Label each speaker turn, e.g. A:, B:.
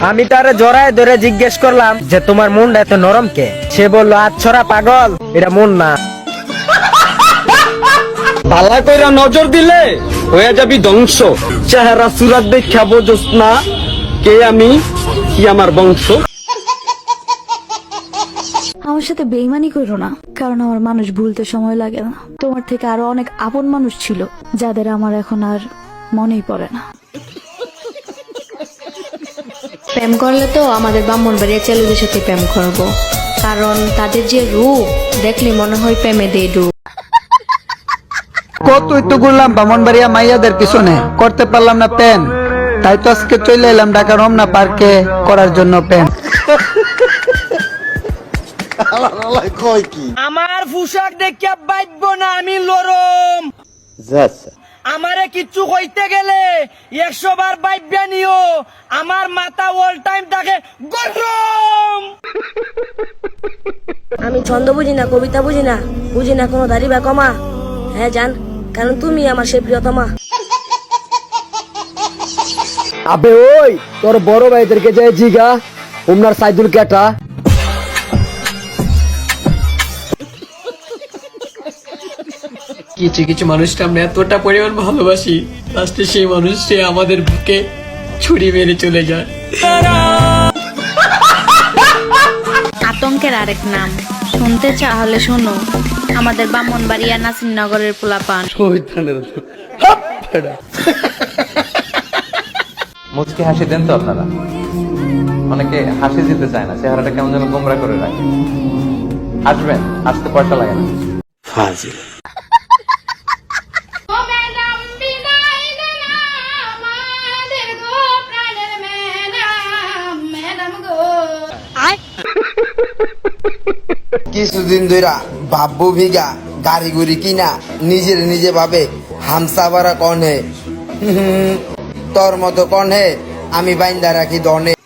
A: আমি তারে জড়ায় ধরে জিজ্ঞেস করলাম যে তোমার মনটা এত নরম কে? সে বলল আচ্ছরা পাগল এটা মন না
B: পালা কইরা নজর দিলে হয়ে যাবি ধ্বংস। চেহারা সুরাত দেখা বোঝস না কে আমি কি আমার বংশ।
C: আমার সাথে বেইমানি করো না কারণ আমার মানুষ ভুলতে সময় লাগে না। তোমার থেকে আরও অনেক আপন মানুষ ছিল যাদের আমার এখন আর মনেই পড়ে না।
D: প্রেম করলে তো আমাদের ব্রাহ্মণবাড়িয়া ছেলেদের সাথে প্রেম করব। কারণ তাদের যে রূপ দেখলে মনে হয় প্রেমে দিয়ে
E: কতই তো ঘুরলাম বামনবাড়িয়া মাইয়াদের পিছনে। করতে পারলাম না প্যান। তাই তো আজকে চলে এলাম ঢাকা রমনা পার্কে করার জন্য প্যান।
A: আমার পোশাক দেখিয়া বাইব না আমি লরম। আমারে কিচ্ছু কইতে গেলে একশো বার বাইব্যা নিও। আমার মাথা অল টাইম থাকে গরম!
F: আমি ছন্দ বুঝি না কবিতা বুঝি না বুঝি না কোনো দাড়ি বা কমা। হ্যাঁ জান কারণ তুমি আমার সে প্রিয়তমা।
B: আবে ওই তোর বড় ভাইদেরকে যে জিগা উমনার সাইদুল কেটা।
G: কিছু কিছু মানুষটা আমরা এতটা পরিমাণ ভালোবাসি লাস্টে সেই মানুষটি আমাদের বুকে ছুরি মেরে চলে যায়।
D: আতঙ্কের আরেক নাম। শুনতে চাহলে শোনো আমাদের ব্রাহ্মণবাড়িয়া নাসিরনগরের পোলাপান।
H: মুচকি হাসি দেন তো আপনারা। অনেকে হাসি দিতে চায় না চেহারাটা কেমন যেন গোমরা করে রাখে। হাসবেন আসতে পয়সা লাগে না।
I: কিছুদিন ধইরা ভাববো ভিগা গাড়ি গুড়ি কিনা নিজের নিজে ভাবে হামসা হামসাবারা কনে। তোর মতো কনে আমি বাইন্দা রাখি দনে।